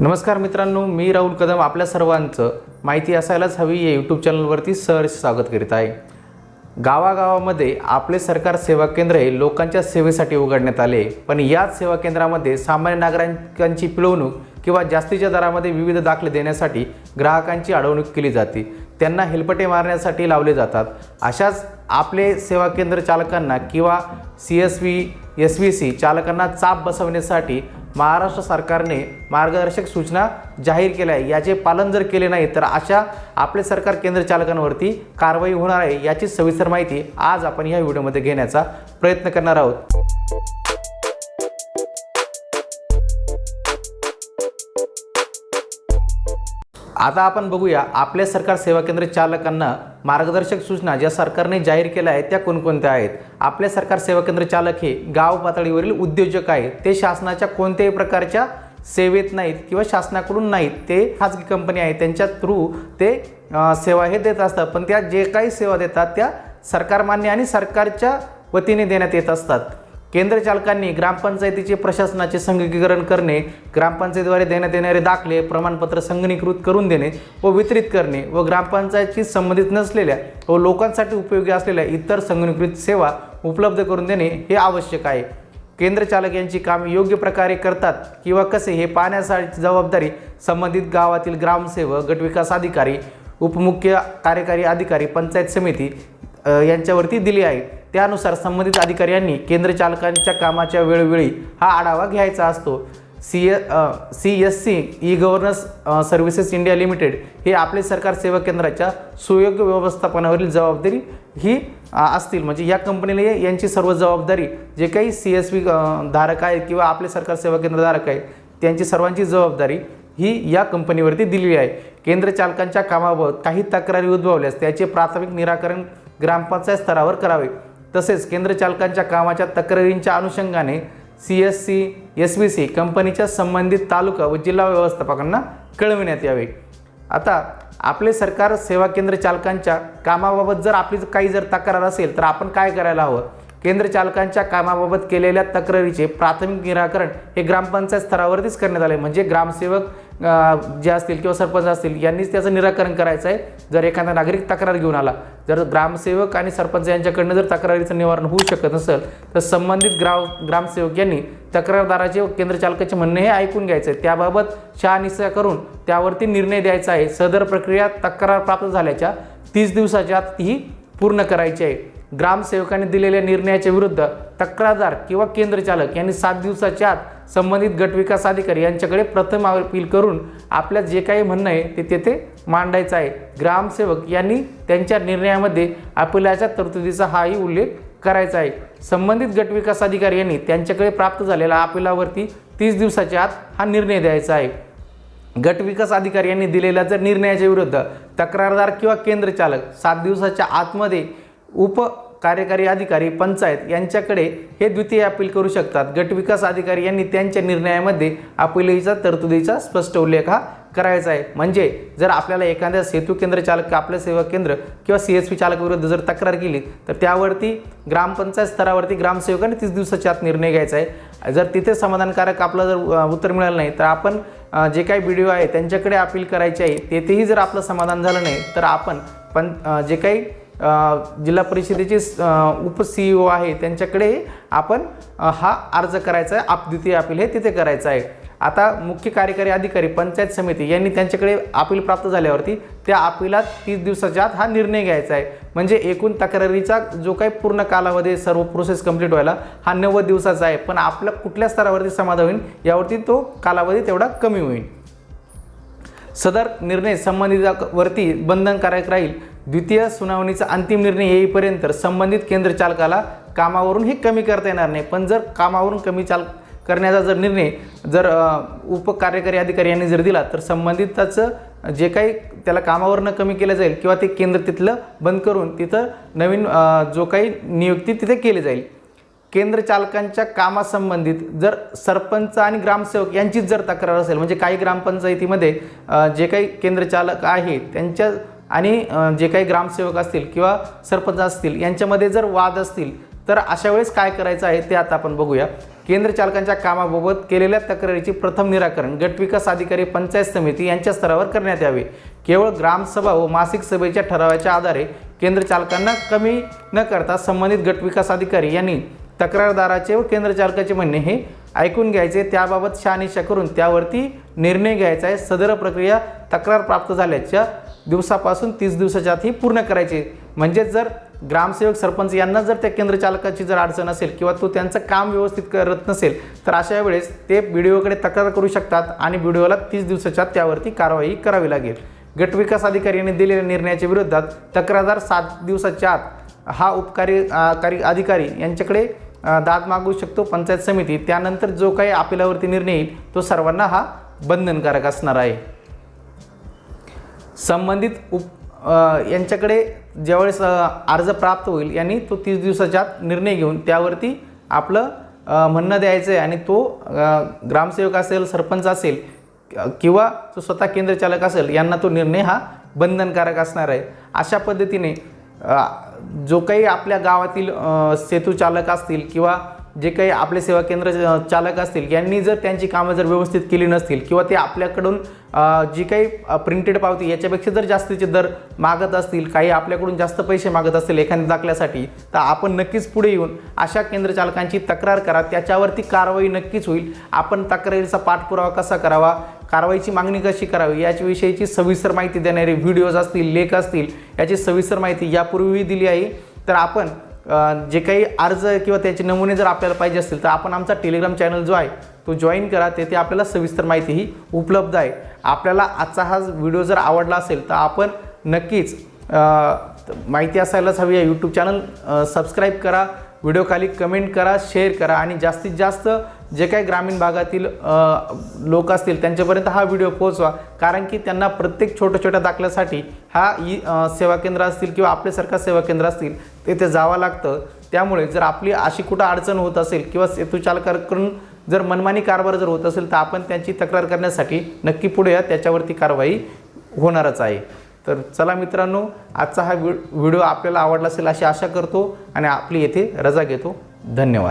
नमस्कार मित्रांनो मी राहुल कदम आपल्या सर्वांचं माहिती असायलाच हवी या यूट्यूब चॅनलवरती सहर्ष स्वागत करीत आहे. गावागावामध्ये आपले सरकार सेवा केंद्र हे लोकांच्या सेवेसाठी उघडण्यात आले पण याच सेवा केंद्रामध्ये सामान्य नागरिकांची पिळवणूक किंवा जास्तीच्या दरामध्ये विविध दाखले देण्यासाठी ग्राहकांची अडवणूक केली जाते. त्यांना हेलपटे मारण्यासाठी लावले जातात. अशाच आपले सेवा केंद्र चालकांना किंवा C S V S V C चालकांना चाप बसवण्यासाठी महाराष्ट्र सरकारने मार्गदर्शक सूचना जाहीर केल्या आहे. याचे पालन जर केले नाही तर अशा आपले सरकार केंद्र चालकांवरती कारवाई होणार आहे याची सविस्तर माहिती आज आपण या व्हिडिओमध्ये घेण्याचा प्रयत्न करणार आहोत. आता आपण बघूया आपल्या सरकार सेवा केंद्र चालकांना मार्गदर्शक सूचना ज्या सरकारने जाहीर केल्या आहेत त्या कोणकोणत्या आहेत? आपले सरकार सेवा केंद्र चालक हे गाव पातळीवरील उद्योजक आहेत. ते शासनाच्या कोणत्याही प्रकारच्या सेवेत नाहीत किंवा शासनाकडून नाहीत. ते खाजगी कंपनी आहेत त्यांच्या थ्रू ते सेवा हे देत असतात. पण त्या जे काही सेवा देतात त्या सरकारमान्य आणि सरकारच्या वतीने देण्यात येत असतात. केंद्र चालकांनी ग्रामपंचायतीचे प्रशासनाचे संगीकरण करणे ग्रामपंचायतीद्वारे देण्यात येणारे दाखले प्रमाणपत्र संगणीकृत करून देणे व वितरित करणे व ग्रामपंचायतशी संबंधित नसलेल्या व लोकांसाठी उपयोगी असलेल्या इतर संगणीकृत सेवा उपलब्ध करून देणे हे आवश्यक आहे. केंद्र चालक यांची कामे योग्य प्रकारे करतात किंवा कसे हे पाहण्यासाठी जबाबदारी संबंधित गावातील ग्रामसेवक गटविकास अधिकारी उपमुख्य कार्यकारी अधिकारी पंचायत समिती यांच्यावरती दिली आहे. त्यानुसार संबंधित अधिकाऱ्यांनी केंद्र चालकांच्या कामाच्या वेळोवेळी हा आढावा घ्यायचा असतो. C C S C E governance services India limited हे आपले सरकार सेवा केंद्राच्या सुयोग्य व्यवस्थापनावरील जबाबदारी ही असतील. म्हणजे या कंपनीला यांची सर्व जबाबदारी जे काही सी एस बी धारक आहेत किंवा आपले सरकार सेवा केंद्र धारक आहेत त्यांची सर्वांची जबाबदारी ही या कंपनीवरती दिलेली आहे. केंद्र चालकांच्या कामाबाबत काही तक्रारी उद्भवल्यास त्याचे प्राथमिक निराकरण ग्रामपंचायत स्तरावर करावे. तसेच केंद्र चालकांच्या कामाच्या तक्रारींच्या अनुषंगाने C S C S B C कंपनीच्या संबंधित तालुका व जिल्हा व्यवस्थापकांना कळविण्यात यावे. आता आपले सरकार सेवा केंद्र चालकांच्या कामाबाबत जर आपली काही जर तक्रार असेल तर आपण काय करायला हवं? केंद्र चालकांच्या कामाबाबत केलेल्या तक्रारीचे प्राथमिक निराकरण हे ग्रामपंचायत स्तरावरतीच करण्यात आले. म्हणजे ग्रामसेवक जे असतील किंवा सरपंच असतील यांनीच त्याचं निराकरण करायचं आहे जर एखादा नागरिक तक्रार घेऊन आला जर ग्रामसेवक आणि सरपंच यांच्याकडनं जर तक्रारीचं निवारण होऊ शकत नसेल तर संबंधित ग्राम ग्रामसेवक यांनी तक्रारदाराचे व केंद्र चालकाचे म्हणणे हे ऐकून घ्यायचं आहे त्याबाबत शहानिशा करून त्यावरती निर्णय द्यायचा आहे. सदर प्रक्रिया तक्रार प्राप्त झाल्याच्या तीस दिवसाच्या आत ही पूर्ण करायची आहे. ग्रामसेवकांनी दिलेल्या निर्णयाच्या विरुद्ध तक्रारदार किंवा केंद्र चालक यांनी सात दिवसाच्या आत संबंधित गटविकास अधिकारी यांच्याकडे प्रथम अपील करून आपल्या जे काही म्हणणं आहे ते तेथे मांडायचं आहे. ग्रामसेवक यांनी त्यांच्या निर्णयामध्ये अपिलाच्या तरतुदीचा हाही उल्लेख करायचा आहे. संबंधित गटविकास अधिकारी यांनी त्यांच्याकडे प्राप्त झालेल्या अपिलावरती तीस दिवसाच्या आत हा निर्णय द्यायचा आहे. गट विकास अधिकारी यांनी दिलेल्या जर निर्णयाच्या विरुद्ध तक्रारदार किंवा केंद्र चालक सात दिवसाच्या आतमध्ये उप कार्यकारी अधिकारी पंचायत यांच्याकडे हे द्वितीय अपील करू शकतात. गट विकास अधिकारी यांनी त्यांच्या निर्णयामध्ये अपिलीचा तरतुदीचा स्पष्ट उल्लेख हा करायचा आहे. म्हणजे जर आपल्याला एखाद्या सेतू केंद्र चालक आपलं सेवा केंद्र किंवा सी एस पी चालकाविरुद्ध जर तक्रार केली तर त्यावरती ग्रामपंचायत स्तरावरती ग्रामसेवकाने तीस दिवसाच्या आत निर्णय घ्यायचा आहे. जर तिथे समाधानकारक आपलं जर उत्तर मिळालं नाही तर आपण जे काही बी डी ओ आहे त्यांच्याकडे अपील करायची आहे तेथेही जर आपलं समाधान झालं नाही तर आपण पण जे काही जिल्हा परिषदेचे उप सी ओ आहे त्यांच्याकडे आपण हा अर्ज करायचा आहे. आपद्वितीय अपील हे तिथे करायचं आहे. आता मुख्य कार्यकारी अधिकारी पंचायत समिती यांनी त्यांच्याकडे अपील प्राप्त झाल्यावरती त्या अपिलात तीस दिवसाच्या आत हा निर्णय घ्यायचा आहे. म्हणजे एकूण तक्रारीचा जो काही पूर्ण कालावधी सर्व प्रोसेस कंप्लीट व्हायला हा नव्वद दिवसाचा आहे. पण आपल्या कुठल्या स्तरावरती समाधान होईल यावरती तो कालावधी तेवढा कमी होईल. सदर निर्णय संबंधितावरती बंधनकारक राहील द्वितीय सुनावणीचा अंतिम निर्णय येईपर्यंत संबंधित केंद्र चालकाला कामावरून हे कमी करता येणार नाही. पण जर कामावरून कमी चाल करण्याचा जर निर्णय जर उपकार्यकारी अधिकारी यांनी जर दिला तर संबंधिताचं जे काही त्याला कामावरनं कमी केलं जाईल किंवा ते केंद्र तिथलं बंद करून तिथं नवीन जो काही नियुक्ती तिथे केली जाईल. केंद्र चालकांच्या कामासंबंधित जर सरपंच आणि ग्रामसेवक यांचीच जर तक्रार असेल म्हणजे काही ग्रामपंचायतीमध्ये जे काही केंद्र चालक आहेत त्यांच्या आणि जे काही ग्रामसेवक असतील किंवा सरपंच असतील यांच्यामध्ये जर वाद असतील तर अशा वेळेस काय करायचं आहे ते आता आपण बघूया. केंद्र चालकांच्या कामाबाबत केलेल्या तक्रारीची प्रथम निराकरण गटविकास अधिकारी पंचायत समिती यांच्या स्तरावर करण्यात यावे. केवळ ग्रामसभा व मासिक सभेच्या ठरावाच्या आधारे केंद्र चालकांना कमी न करता संबंधित गटविकास अधिकारी यांनी तक्रारदाराचे व केंद्र चालकाचे म्हणणे हे ऐकून घ्यायचे. त्याबाबत शहानिशा करून त्यावरती निर्णय घ्यायचा आहे. सदर प्रक्रिया तक्रार प्राप्त झाल्याच्या दिवसापासून तीस दिवसाच्या आत ही पूर्ण करायची. म्हणजेच जर ग्रामसेवक सरपंच यांना जर त्या केंद्र चालकाची जर अडचण असेल किंवा तो त्यांचं काम व्यवस्थित करत नसेल तर अशा वेळेस ते बी डी ओकडे तक्रार करू शकतात आणि बी डी ओला तीस दिवसाच्या आत त्यावरती कारवाई करावी लागेल. गटविकास अधिकारी यांनी दिलेल्या निर्णयाच्या विरोधात तक्रारदार सात दिवसाच्या आत हा उपकारी कारी अधिकारी यांच्याकडे दाद मागू शकतो पंचायत समिती. त्यानंतर जो काही अपिलावरती निर्णय येईल तो सर्वांना हा बंधनकारक असणार आहे. संबंधित उप यांच्याकडे ज्यावेळेस अर्ज प्राप्त होईल यांनी तो तीस दिवसाच्या आत निर्णय घेऊन त्यावरती आपलं म्हणणं द्यायचं आहे आणि तो ग्रामसेवक असेल सरपंच असेल किंवा तो स्वतः केंद्रचालक असेल यांना तो निर्णय हा बंधनकारक असणार आहे. अशा पद्धतीने जो काही आपल्या गावातील सेतूचालक सेतू चालक असतील किंवा जे काही आपले सेवा केंद्र चालक असतील यांनी जर त्यांची कामं जर व्यवस्थित केली नसतील किंवा ते आपल्याकडून जी काही प्रिंटेड पावती याच्यापेक्षा जर जास्तीचे दर मागत असतील काही आपल्याकडून जास्त पैसे मागत असतील एखाद्या दाखल्यासाठी तर आपण नक्कीच पुढे येऊन अशा केंद्र चालकांची तक्रार करा. त्याच्यावरती कारवाई नक्कीच होईल. आपण तक्रारीचा पाठपुरावा कसा करावा? कारवाईची मागणी कशी करावी? याच्याविषयीची सविस्तर माहिती देणारे व्हिडिओज असतील लेख असतील याची सविस्तर माहिती यापूर्वी दिली आहे. तर आपण जे काही अर्ज किंवा त्याचे नमुने जर आपल्याला पाहिजे असतील तर आपण आमचा टेलिग्राम चॅनल जो आहे तो जॉईन करा. तेथे आपल्याला सविस्तर माहिती ही उपलब्ध आहे. आपल्याला आजचा हा व्हिडिओ जर आवडला असेल तर आपण नक्कीच माहिती असायलाच हवी आहे. यूट्यूब चॅनल सबस्क्राईब करा. व्हिडिओ खाली कमेंट करा शेअर करा आणि जास्तीत जास्त जे काही ग्रामीण भागातील लोक असतील त्यांच्यापर्यंत हा व्हिडिओ पोहोचवा. कारण की त्यांना प्रत्येक छोट्या छोट्या दाखल्यासाठी हा ई सेवा केंद्र असतील किंवा आपल्यासारखा सेवा केंद्र असतील तेथे जावं लागतं. त्यामुळे जर आपली अशी कुठं अडचण होत असेल किंवा सेतू चालकाकडून जर मनमानी कारभार जर होत असेल तर आपण त्यांची तक्रार करण्यासाठी नक्की पुढे या त्याच्यावरती कारवाई होणारच आहे. तर चला मित्रांनो आजचा हा व्हिडिओ आपल्याला आवडला असेल अशी आशा करतो आणि आपली येथे रजा घेतो. धन्यवाद.